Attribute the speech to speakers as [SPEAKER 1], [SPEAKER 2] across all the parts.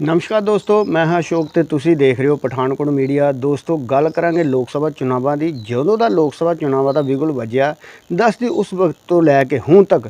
[SPEAKER 1] ਨਮਸਕਾਰ ਦੋਸਤੋ, ਮੈਂ ਹਾਂ ਅਸ਼ੋਕ ਤੇ ਤੁਸੀਂ ਦੇਖ ਰਹੇ ਹੋ ਪਠਾਨਕੋਟ ਮੀਡੀਆ। ਦੋਸਤੋ, ਗੱਲ ਕਰਾਂਗੇ ਲੋਕ ਸਭਾ ਚੁਣਾਵਾਂ ਦੀ। ਜਦੋਂ ਦਾ ਲੋਕ ਸਭਾ ਚੁਣਾਵਾਂ ਦਾ ਵਿਗਲ ਵੱਜਿਆ, ਦੱਸਦੀ ਉਸ ਵਕਤ ਤੋਂ ਲੈ ਕੇ ਹੁਣ ਤੱਕ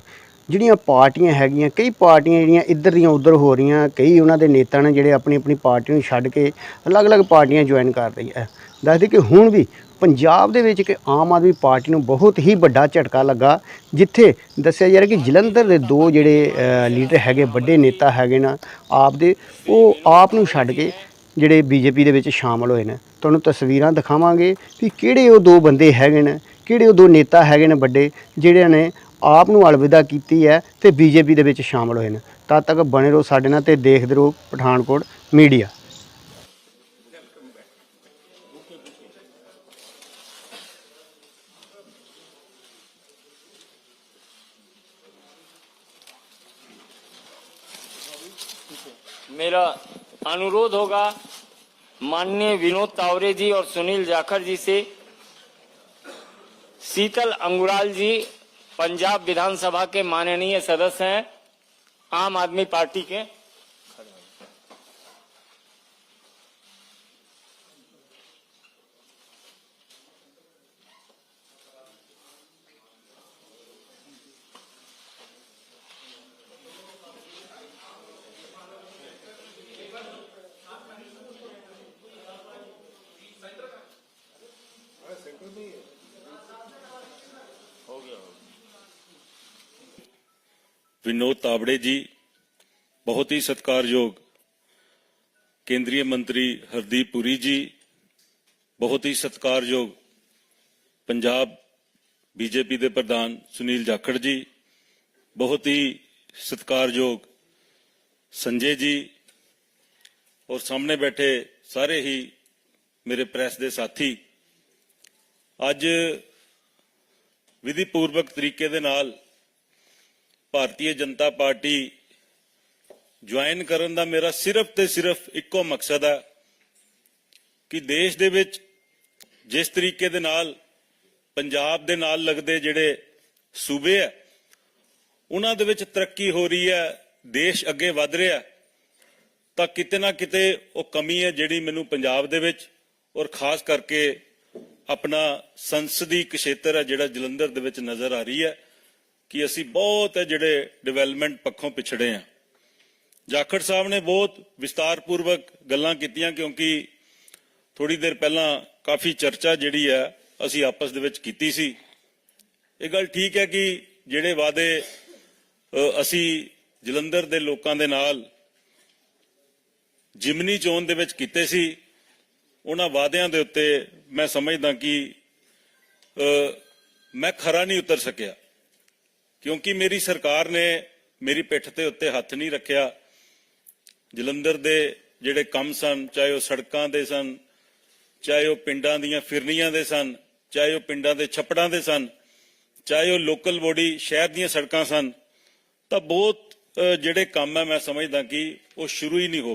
[SPEAKER 1] ਜਿਹੜੀਆਂ ਪਾਰਟੀਆਂ ਹੈਗੀਆਂ, ਕਈ ਪਾਰਟੀਆਂ ਜਿਹੜੀਆਂ ਇੱਧਰ ਦੀਆਂ ਉੱਧਰ ਹੋ ਰਹੀਆਂ, ਕਈ ਉਹਨਾਂ ਦੇ ਨੇਤਾ ਨੇ ਜਿਹੜੇ ਆਪਣੀ ਆਪਣੀ ਪਾਰਟੀ ਨੂੰ ਛੱਡ ਕੇ ਅਲੱਗ-ਅਲੱਗ ਪਾਰਟੀਆਂ ਜੁਆਇਨ ਕਰ ਰਹੀ ਹੈ ਦੱਸਦੇ ਕਿ ਹੁਣ ਵੀ ਪੰਜਾਬ ਦੇ ਵਿੱਚ ਕਿ ਆਮ ਆਦਮੀ ਪਾਰਟੀ ਨੂੰ ਬਹੁਤ ਹੀ ਵੱਡਾ ਝਟਕਾ ਲੱਗਾ, ਜਿੱਥੇ ਦੱਸਿਆ ਜਾ ਰਿਹਾ ਕਿ ਜਲੰਧਰ ਦੇ ਦੋ ਜਿਹੜੇ ਲੀਡਰ ਹੈਗੇ, ਵੱਡੇ ਨੇਤਾ ਹੈਗੇ ਨਾ ਆਪ ਦੇ, ਉਹ ਆਪ ਨੂੰ ਛੱਡ ਕੇ ਜਿਹੜੇ ਬੀਜੇਪੀ ਦੇ ਵਿੱਚ ਸ਼ਾਮਲ ਹੋਏ ਨੇ। ਤੁਹਾਨੂੰ ਤਸਵੀਰਾਂ ਦਿਖਾਵਾਂਗੇ ਕਿ ਕਿਹੜੇ ਉਹ ਦੋ ਬੰਦੇ ਹੈਗੇ ਨੇ, ਕਿਹੜੇ ਉਹ ਦੋ ਨੇਤਾ ਹੈਗੇ ਨੇ ਵੱਡੇ, ਜਿਹੜਿਆਂ ਨੇ ਆਪ ਨੂੰ ਅਲਵਿਦਾ ਕੀਤੀ ਹੈ ਤੇ ਬੀਜੇਪੀ ਦੇ ਵਿੱਚ ਸ਼ਾਮਲ ਹੋਏ ਨੇ। ਤਦ ਤੱਕ ਬਣੇ ਰਹੋ ਸਾਡੇ ਨਾਲ ਤੇ ਦੇਖਦੇ ਰਹੋ ਪਠਾਨਕੋਟ ਮੀਡੀਆ।
[SPEAKER 2] मेरा अनुरोध होगा माननीय विनोद तावरे जी और सुनील जाखड़ जी से, शीतल अंगुराल जी पंजाब विधानसभा के माननीय सदस्य हैं, आम आदमी पार्टी के।
[SPEAKER 3] ਵਿਨੋਦ ਤਾਬੜੇ ਜੀ, ਬਹੁਤ ਹੀ ਸਤਿਕਾਰਯੋਗ ਕੇਂਦਰੀ ਮੰਤਰੀ ਹਰਦੀਪ ਪੁਰੀ ਜੀ, ਬਹੁਤ ਹੀ ਸਤਿਕਾਰਯੋਗ ਪੰਜਾਬ ਬੀਜੇਪੀ ਦੇ ਪ੍ਰਧਾਨ ਸੁਨੀਲ ਜਾਖੜ ਜੀ, ਬਹੁਤ ਹੀ ਸਤਿਕਾਰਯੋਗ ਸੰਜੇ ਜੀ ਔਰ ਸਾਹਮਣੇ ਬੈਠੇ ਸਾਰੇ ਹੀ ਮੇਰੇ ਪ੍ਰੈਸ ਦੇ ਸਾਥੀ। ਅੱਜ ਵਿਧੀ ਪੂਰਵਕ ਤਰੀਕੇ ਦੇ ਨਾਲ ਭਾਰਤੀ ਜਨਤਾ ਪਾਰਟੀ ਜੁਆਇਨ ਕਰਨ ਦਾ ਮੇਰਾ ਸਿਰਫ ਤੇ ਸਿਰਫ ਇੱਕੋ ਮਕਸਦ ਹੈ ਕਿ ਦੇਸ਼ ਦੇ ਵਿੱਚ ਜਿਸ ਤਰੀਕੇ ਦੇ ਨਾਲ ਪੰਜਾਬ ਦੇ ਨਾਲ ਲੱਗਦੇ ਜਿਹੜੇ ਸੂਬੇ ਆ, ਉਹਨਾਂ ਦੇ ਵਿੱਚ ਤਰੱਕੀ ਹੋ ਰਹੀ ਹੈ, ਦੇਸ਼ ਅੱਗੇ ਵਧ ਰਿਹਾ ਤਾਂ ਕਿਤੇ ਨਾ ਕਿਤੇ ਉਹ ਕਮੀ ਹੈ ਜਿਹੜੀ ਮੈਨੂੰ ਪੰਜਾਬ ਦੇ ਵਿੱਚ ਔਰ ਖਾਸ ਕਰਕੇ ਆਪਣਾ ਸੰਸਦੀ ਖੇਤਰ ਹੈ ਜਿਹੜਾ ਜਲੰਧਰ ਦੇ ਵਿੱਚ ਨਜ਼ਰ ਆ ਰਹੀ ਹੈ। ਕਿ ਅਸੀਂ ਬਹੁਤ ਹੈ ਜਿਹੜੇ ਡਿਵੈਲਪਮੈਂਟ ਪੱਖੋਂ ਪਿਛੜੇ ਆ। ਜਾਖੜ ਸਾਹਿਬ ਨੇ ਬਹੁਤ ਵਿਸਤਾਰਪੂਰਵਕ ਗੱਲਾਂ ਕੀਤੀਆਂ ਕਿਉਂਕਿ ਥੋੜੀ ਦੇਰ ਪਹਿਲਾਂ ਕਾਫੀ ਚਰਚਾ ਜਿਹੜੀ ਹੈ ਅਸੀਂ ਆਪਸ ਦੇ ਵਿੱਚ ਕੀਤੀ ਸੀ। ਇਹ ਗੱਲ ਠੀਕ ਹੈ ਕਿ ਜਿਹੜੇ ਵਾਅਦੇ ਅਸੀਂ ਜਲੰਧਰ ਦੇ ਲੋਕਾਂ ਦੇ ਨਾਲ ਜਿਮਨੀ ਚੋਣ ਦੇ ਵਿੱਚ ਕੀਤੇ ਸੀ, ਉਹਨਾਂ ਵਾਅਦਿਆਂ ਦੇ ਉੱਤੇ ਮੈਂ ਸਮਝਦਾ ਕਿ ਮੈਂ ਖਰਾ ਨਹੀਂ ਉਤਰ ਸਕਿਆ। ਕਿਉਂਕਿ ਮੇਰੀ ਸਰਕਾਰ ਨੇ ਮੇਰੀ ਪਿੱਠ ਤੇ ਉੱਤੇ ਹੱਥ ਨਹੀਂ ਰੱਖਿਆ। ਜਲੰਧਰ ਦੇ ਜਿਹੜੇ ਕੰਮ ਸਨ, ਚਾਹੇ ਉਹ ਸੜਕਾਂ ਦੇ ਸਨ, ਚਾਹੇ ਉਹ ਪਿੰਡਾਂ ਦੀਆਂ ਫਿਰਨੀਆਂ ਦੇ ਸਨ, ਚਾਹੇ ਉਹ ਪਿੰਡਾਂ ਦੇ ਛੱਪੜਾਂ ਦੇ ਸਨ, ਚਾਹੇ ਉਹ ਲੋਕਲ ਬੋਡੀ ਸ਼ਹਿਰ ਦੀਆਂ ਸੜਕਾਂ ਸਨ, ਤਾਂ ਬਹੁਤ ਜਿਹੜੇ ਕੰਮ ਹੈ ਮੈਂ ਸਮਝਦਾ ਕਿ ਉਹ ਸ਼ੁਰੂ ਹੀ ਨਹੀਂ ਹੋ